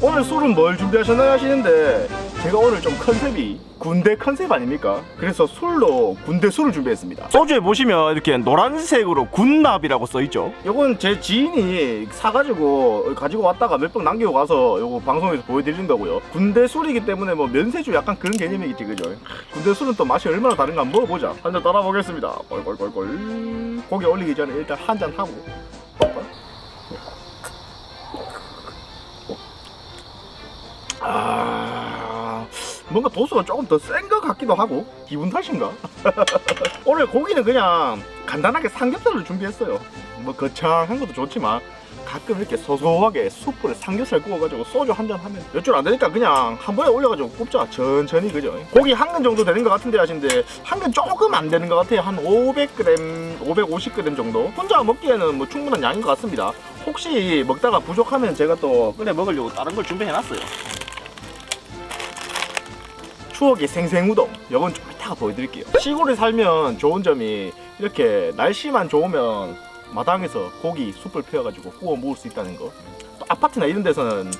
오늘 술은 뭘 준비하셨나요 하시는데 제가 오늘 좀 컨셉이 군대 컨셉 아닙니까? 그래서 술로 군대 술을 준비했습니다. 소주에 보시면 이렇게 노란색으로 군납이라고 써있죠. 이건 제 지인이 사가지고 가지고 왔다가 몇 병 남기고 가서 요거 방송에서 보여드린다고요. 군대 술이기 때문에 뭐 면세주 약간 그런 개념이겠지 그죠? 군대 술은 또 맛이 얼마나 다른가 한번 먹어보자. 한 잔 따라 보겠습니다. 꼴꼴꼴꼴. 고기 올리기 전에 일단 한 잔 하고. 아 뭔가 도수가 조금 더 센 것 같기도 하고 기분 탓인가? 오늘 고기는 그냥 간단하게 삼겹살을 준비했어요. 뭐 거창한 것도 좋지만 가끔 이렇게 소소하게 숯불에 삼겹살 구워가지고 소주 한 잔 하면 몇 줄 안 되니까 그냥 한 번에 올려가지고 굽자. 천천히 그죠? 고기 한 근 정도 되는 것 같은데 하신데 한 근 조금 안 되는 것 같아요. 한 500g 550g 정도? 혼자 먹기에는 뭐 충분한 양인 것 같습니다. 혹시 먹다가 부족하면 제가 또 끓여 먹으려고 다른 걸 준비해 놨어요 추억의 생생우동 이건 좀 이따가 보여드릴게요. 시골에 살면 좋은 점이 이렇게 날씨만 좋으면 마당에서 고기 숯불 피워가지고 구워 먹을 수 있다는 거. 또 아파트나 이런 데서는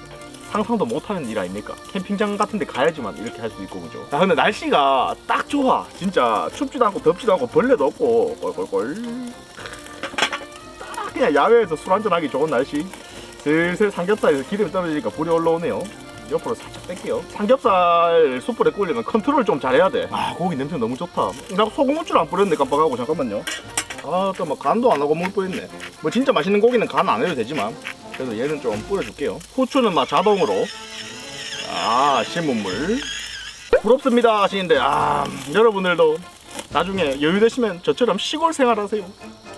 상상도 못하는 일 아닙니까? 캠핑장 같은 데 가야지만 이렇게 할 수 있고 그죠? 야 근데 날씨가 딱 좋아. 진짜 춥지도 않고 덥지도 않고 벌레도 없고. 꼴꼴꼴. 딱 그냥 야외에서 술 한잔 하기 좋은 날씨. 슬슬 삼겹살에서 기름이 떨어지니까 불이 올라오네요 옆으로 살짝 뺄게요. 삼겹살 숯불에 끓이면 컨트롤 좀 잘해야 돼. 아 고기 냄새 너무 좋다. 나 소금 후추를 안 뿌렸네 깜빡하고 잠깐만요. 아또 뭐 간도 안 하고 먹을 뻔했네. 뭐 진짜 맛있는 고기는 간 안 해도 되지만 그래도 얘는 좀 뿌려줄게요. 후추는 막 자동으로. 아 신문물. 부럽습니다 하시는데 아 여러분들도 나중에 여유 되시면 저처럼 시골 생활하세요.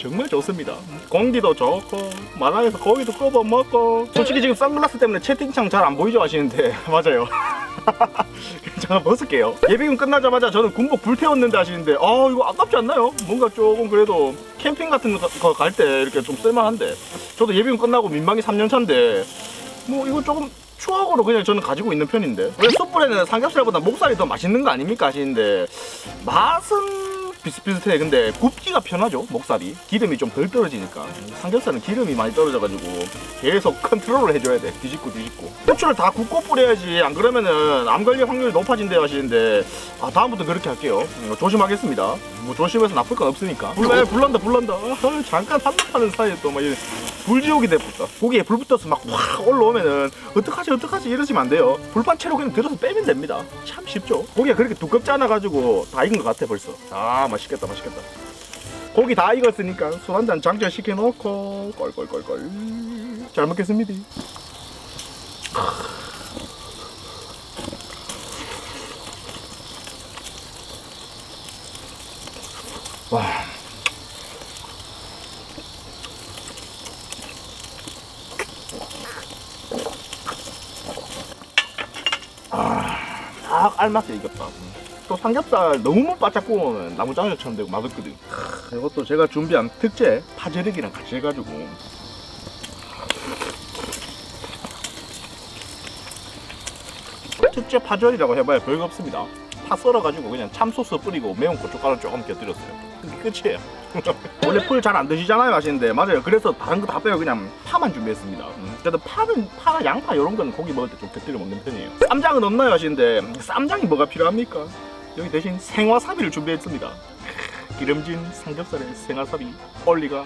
정말 좋습니다. 공기도 좋고 마당에서 고기도 구워 먹고 솔직히 지금 선글라스 때문에 채팅창 잘 안 보이죠 하시는데 맞아요. 잠깐 벗을게요. 예비군 끝나자마자 저는 군복 불태웠는데 하시는데 아 이거 아깝지 않나요? 뭔가 조금 그래도 캠핑 같은 거 갈 때 이렇게 좀 쓸만한데 저도 예비군 끝나고 민방위 3년 차인데 뭐 이거 조금 추억으로 그냥 저는 가지고 있는 편인데 왜 숯불에는 삼겹살보다 목살이 더 맛있는 거 아닙니까 하시는데 맛은 비슷비슷해. 근데 굽기가 편하죠 목살이. 기름이 좀 덜 떨어지니까. 삼겹살은 기름이 많이 떨어져가지고 계속 컨트롤을 해줘야 돼. 뒤집고 뒤집고. 후추를 다 굽고 뿌려야지. 안 그러면은 암 걸릴 확률이 높아진대 하시는데. 아 다음부터 그렇게 할게요. 음, 조심하겠습니다. 뭐 조심해서 나쁠 건 없으니까. 불, 불난다 불난다. 아, 잠깐 한납하는 사이에 또 막 불지옥이 돼버렸다 고기에 불 붙어서 막 확 올라오면은 어떡하지 어떡하지 이러시면 안 돼요. 불판 채로 그냥 들어서 빼면 됩니다. 참 쉽죠? 고기가 그렇게 두껍지 않아 가지고 다 익은 것 같아 벌써. 아 맛있겠다 맛있겠다. 고기 다 익었으니까 술 한 잔 장전 시켜 놓고 꼴꼴꼴꼴 잘 먹겠습니다. 와. 딱 알맞게 익었다. 또 삼겹살 너무 바짝 구우면 나무장어처럼 되고 맛없거든. 이것도 제가 준비한 특제 파절이기랑 같이 해가지고 특제 파절이라고 해봐야 별거 없습니다. 파 썰어가지고 그냥 참소스 뿌리고 매운 고춧가루 조금 곁들였어요. 그게 끝이에요. 원래 풀 잘 안 드시잖아요 하시는데 맞아요. 그래서 다른 거 다 빼고 그냥 파만 준비했습니다. 음, 그래도 파는 파나 양파 이런 거는 고기 먹을 때 좀 곁들여 먹는 편이에요. 쌈장은 없나요 하시는데 쌈장이 뭐가 필요합니까? 여기 대신 생와사비를 준비했습니다. 기름진 삼겹살에 생와사비 올리가.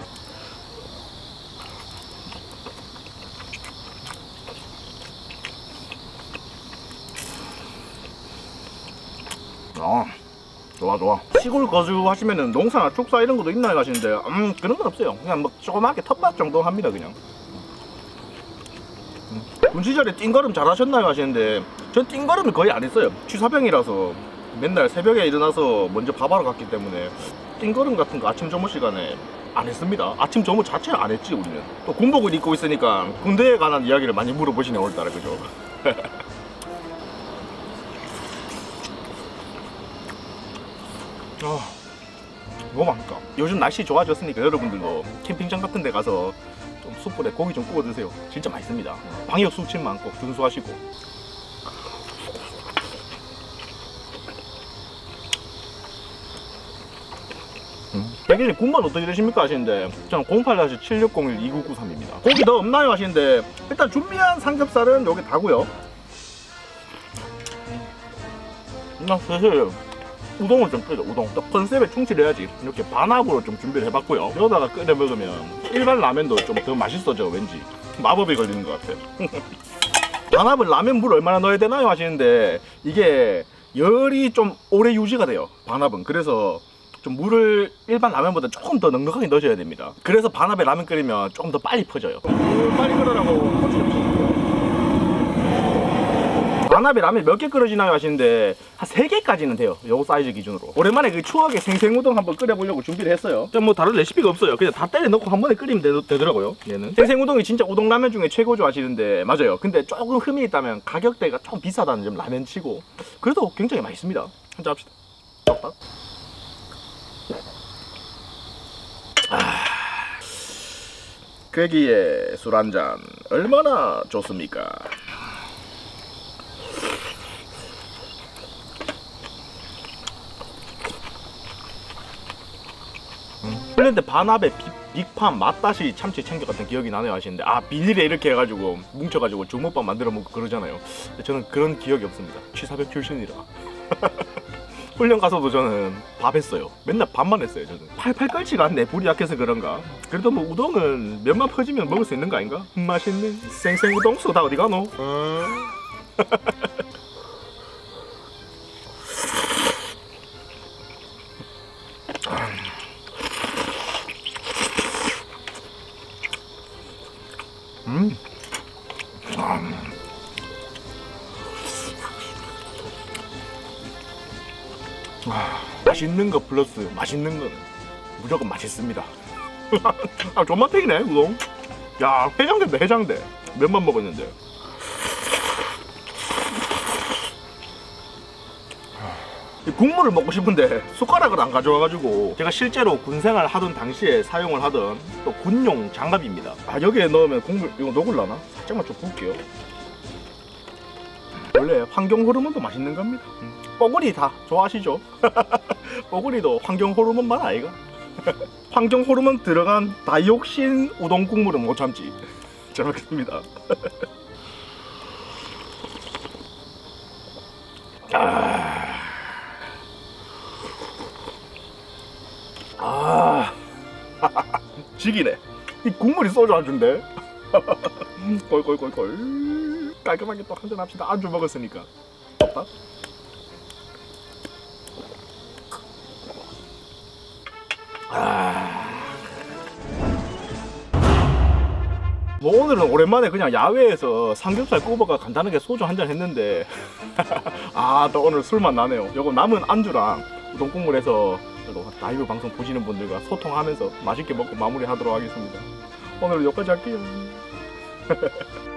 아 좋아 좋아. 시골 거주 하시면은 농사나 축사 이런 것도 있나요? 하시는데 음 그런 건 없어요. 그냥 뭐 조그맣게 텃밭 정도 합니다 그냥. 음. 군 시절에 띵걸음 잘 하셨나요? 하시는데 전 띵걸음을 거의 안 했어요. 취사병이라서 맨날 새벽에 일어나서 먼저 밥하러 갔기 때문에 띵걸음 같은 거 아침 점호 시간에 안 했습니다 아침 점호 자체를 안 했지 우리는 또 군복을 입고 있으니까 군대에 관한 이야기를 많이 물어보시네 오늘따라 그죠 아, 너무 맛있다. 요즘 날씨 좋아졌으니까 여러분들도 캠핑장 같은 데 가서 좀 숯불에 고기 좀 구워 드세요. 진짜 맛있습니다. 방역 수칙만 꼭 준수하시고. 음. 백일님 군만 어떻게 되십니까? 하시는데 저는 08-7601-2993입니다. 고기 더 없나요? 하시는데 일단 준비한 삼겹살은 여기 다고요. 나 사실 우동을 좀 끓여 우동. 또 컨셉에 충실해야지 이렇게 반합으로 좀 준비를 해봤고요. 여기다가 끓여 먹으면 일반 라면도 좀 더 맛있어져 왠지. 마법이 걸리는 것 같아 반합은 라면 물 얼마나 넣어야 되나요? 하시는데 이게 열이 좀 오래 유지가 돼요 반합은. 그래서 좀 물을 일반 라면보다 조금 더 넉넉하게 넣으셔야 됩니다. 그래서 반합에 라면 끓이면 조금 더 빨리 퍼져요. 물 빨리 끓으라고 반합에 라면 몇 개 끓여지나요 하시는데 한 3개까지는 돼요. 요거 사이즈 기준으로. 오랜만에 그 추억의 생생우동 한번 끓여보려고 준비를 했어요. 뭐 다른 레시피가 없어요. 그냥 다 때려 넣고 한 번에 끓이면 되, 되더라고요 얘는. 생생우동이 진짜 우동 라면 중에 최고죠 하시는데. 맞아요. 근데 조금 흠이 있다면 가격대가 좀 비싸다는 점 라면 치고. 그래도 굉장히 맛있습니다. 한잔 합시다 딱 꾀기에 술 한 잔 얼마나 좋습니까? 때 반합에 비- 빅팜 맛다시 참치 챙겨 갔던 기억이 나네요 하시는데. 아 비닐에 이렇게 해가지고 뭉쳐가지고 주먹밥 만들어 먹고 그러잖아요. 저는 그런 기억이 없습니다. 취사백 출신이라 훈련 가서도 저는 밥 했어요 맨날 밥만 했어요 저는 팔팔 끓지가 않네 불이 약해서 그런가 그래도 뭐 우동은 면만 퍼지면 먹을 수 있는 거 아닌가? 음, 맛있는 생생 우동수 다 어디 가노? 어? 음. 아, 맛있는 거 플러스 맛있는 거는 무조건 맛있습니다. 아, 존맛탱이네 우동. 야, 해장된다 해장돼. 면만 먹었는데. 이 국물을 먹고 싶은데 숟가락을 안 가져와가지고 제가 실제로 군생활 하던 당시에 사용을 하던 또 군용 장갑입니다. 아 여기에 넣으면 국물 이거 녹을라나? 살짝만 좀 부을게요. 원래 환경 호르몬도 맛있는 겁니다. 음. 뽀글이 다 좋아하시죠? 뽀글이도 환경 호르몬만 아이가? 환경 호르몬 들어간 다이옥신 우동 국물은 못 참지. 잘 먹겠습니다. 아, 지기네. 이 국물이 소주 안주인데. 꼴꼴꼴꼴. 깔끔하게 또 한잔 합시다. 안주 먹었으니까. 없다. 아. 뭐 오늘은 오랜만에 그냥 야외에서 삼겹살 구워가 간단하게 소주 한 잔 했는데 아 또 오늘 술만 나네요 요거 남은 안주랑 우동 국물에서 라이브 방송 보시는 분들과 소통하면서 맛있게 먹고 마무리하도록 하겠습니다 오늘은 여기까지 할게요